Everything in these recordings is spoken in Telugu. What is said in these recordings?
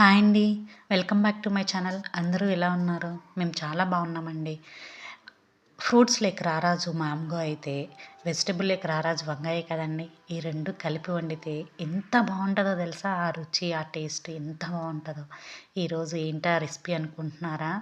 హాయ్ అండి. Welcome back to my channel. అందరూ ఎలా ఉన్నారు? మేము చాలా బాగున్నామండి. ఫ్రూట్స్ లేక రారాజు మ్యాంగో అయితే వెజిటబుల్ లేక రారాజు వంకాయ కదండి. ఈ రెండు కలిపి వండితే ఎంత బాగుంటుందో తెలుసా? ఆ రుచి ఆ టేస్ట్ ఎంత బాగుంటుందో. ఈరోజు ఏంటా రెసిపీ అనుకుంటున్నారా?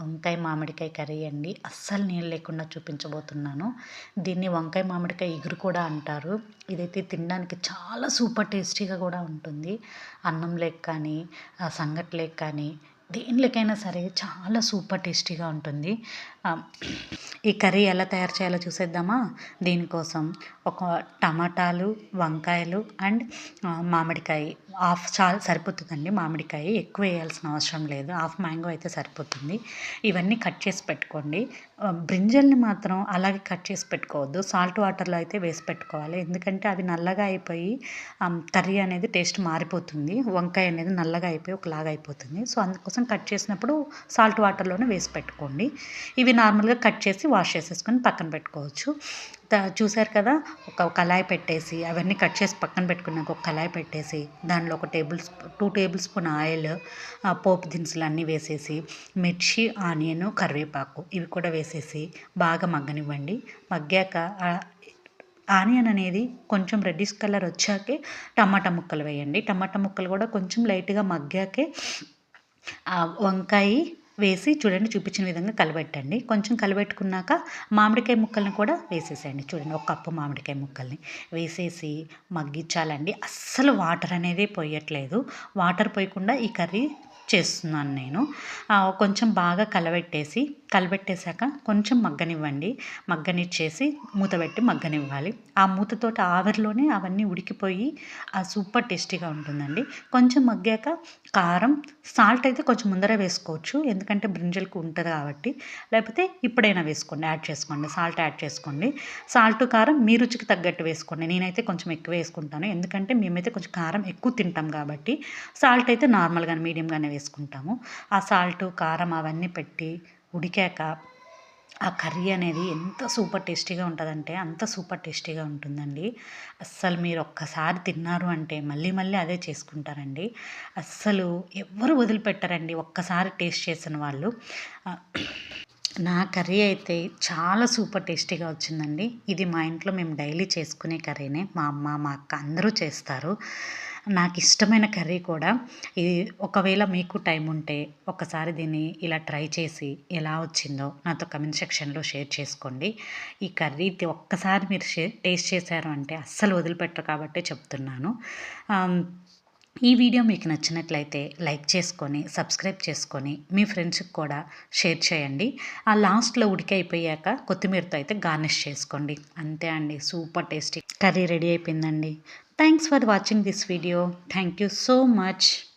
వంకాయ మామిడికాయ కర్రీ అండి. అస్సలు నీళ్ళు లేకుండా చూపించబోతున్నాను. దీన్ని వంకాయ మామిడికాయ ఇగురు కూడా అంటారు. ఇదైతే తినడానికి చాలా సూపర్ టేస్టీగా కూడా ఉంటుంది. అన్నం లేక కానీ సంగటి లేక కానీ దేనికైనా సరే చాలా సూపర్ టేస్టీగా ఉంటుంది. ఈ కర్రీ ఎలా తయారు చేయాలో చూసేద్దామా? దీనికోసం ఒక టమాటాలు వంకాయలు అండ్ మామిడికాయ. హాఫ్ చాలా సరిపోతుందండి మామిడికాయ. ఎక్కువ వేయాల్సిన అవసరం లేదు. హాఫ్ మ్యాంగో అయితే సరిపోతుంది. ఇవన్నీ కట్ చేసి పెట్టుకోండి. బ్రింజల్ని మాత్రం అలాగే కట్ చేసి పెట్టుకోవద్దు. సాల్ట్ వాటర్లో అయితే వేసి పెట్టుకోవాలి. ఎందుకంటే అవి నల్లగా అయిపోయి కర్రీ అనేది టేస్ట్ మారిపోతుంది. వంకాయ అనేది నల్లగా అయిపోయి ఒకలాగా అయిపోతుంది. సో అందుకోసం కట్ చేసినప్పుడు సాల్ట్ వాటర్లోనే వేసి పెట్టుకోండి. ఇవి నార్మల్గా కట్ చేసి వాష్ చేసేసుకొని పక్కన పెట్టుకోవచ్చు. చూసారు కదా ఒక కళాయి పెట్టేసి అవన్నీ కట్ చేసి పక్కన పెట్టుకున్నాక ఒక కళాయి పెట్టేసి దానిలో ఒక table two tablespoon oil పోపు దినుసులు అన్నీ వేసేసి మిర్చి ఆనియన్ కరివేపాకు ఇవి కూడా వేసేసి బాగా మగ్గనివ్వండి. మగ్గాక ఆనియన్ అనేది కొంచెం రెడ్డిష్ కలర్ వచ్చాకే టమాటా ముక్కలు వేయండి. టమాటా ముక్కలు కూడా కొంచెం లైట్గా మగ్గాకే వంకాయ వేసి చూడండి చూపించిన విధంగా కలబెట్టండి. కొంచెం కలబెట్టుకున్నాక మామిడికాయ ముక్కల్ని కూడా వేసేసేయండి. చూడండి ఒక కప్పు మామిడికాయ ముక్కల్ని వేసేసి మగ్గించాలండి. అస్సలు వాటర్ అనేది పోయట్లేదు. వాటర్ పోయకుండా ఈ కర్రీ చేస్తున్నాను నేను. కొంచెం బాగా కలబెట్టేసి కలబెట్టేశాక కొంచెం మగ్గనివ్వండి. మగ్గనిచ్చేసి మూత పెట్టి మగ్గనివ్వాలి. ఆ మూతతోటి ఆవిరిలోనే అవన్నీ ఉడికిపోయి ఆ సూపర్ టేస్టీగా ఉంటుందండి. కొంచెం మగ్గాక కారం సాల్ట్ అయితే కొంచెం ముందర వేసుకోవచ్చు. ఎందుకంటే బ్రింజల్కి ఉంటుంది కాబట్టి. లేకపోతే ఇప్పుడైనా వేసుకోండి యాడ్ చేసుకోండి. సాల్ట్ యాడ్ చేసుకోండి. సాల్ట్ కారం మీ రుచికి తగ్గట్టు వేసుకోండి. నేనైతే కొంచెం ఎక్కువ వేసుకుంటాను. ఎందుకంటే మేమైతే కొంచెం కారం ఎక్కువ తింటాం కాబట్టి సాల్ట్ అయితే నార్మల్గానే మీడియంగానే వేసుకుంటాము. ఆ సాల్ట్ కారం అవన్నీ పెట్టి ఉడికాక ఆ కర్రీ అనేది ఎంత సూపర్ టేస్టీగా ఉంటుందంటే అంత సూపర్ టేస్టీగా ఉంటుందండి. అస్సలు మీరు ఒక్కసారి తిన్నారు అంటే మళ్ళీ మళ్ళీ అదే చేసుకుంటారండి. అస్సలు ఎవ్వరు వదిలిపెట్టరండి ఒక్కసారి టేస్ట్ చేసిన వాళ్ళు. నా కర్రీ అయితే చాలా సూపర్ టేస్టీగా వచ్చిందండి. ఇది మా ఇంట్లో మేము డైలీ చేసుకునే కర్రీనే. మా అమ్మ మా అక్క అందరూ చేస్తారు. నాకు ఇష్టమైన కర్రీ కూడా ఇది ఒకవేళ మీకు టైం ఉంటే ఒకసారి దీన్ని ఇలా ట్రై చేసి ఎలా వచ్చిందో నాతో కమెంట్ సెక్షన్లో షేర్ చేసుకోండి. ఈ కర్రీ ఒక్కసారి మీరు షేర్ టేస్ట్ చేశారు అంటే అస్సలు వదిలిపెట్టరు కాబట్టి చెప్తున్నాను. ఈ వీడియో మీకు నచ్చినట్లయితే లైక్ చేసుకొని సబ్స్క్రైబ్ చేసుకొని మీ ఫ్రెండ్స్కి కూడా షేర్ చేయండి. ఆ లాస్ట్లో ఉడికి అయిపోయాక కొత్తిమీరతో అయితే గార్నిష్ చేసుకోండి. అంతే అండి సూపర్ టేస్టీ కర్రీ రెడీ అయిపోయిందండి. Thanks for watching this video. Thank you so much.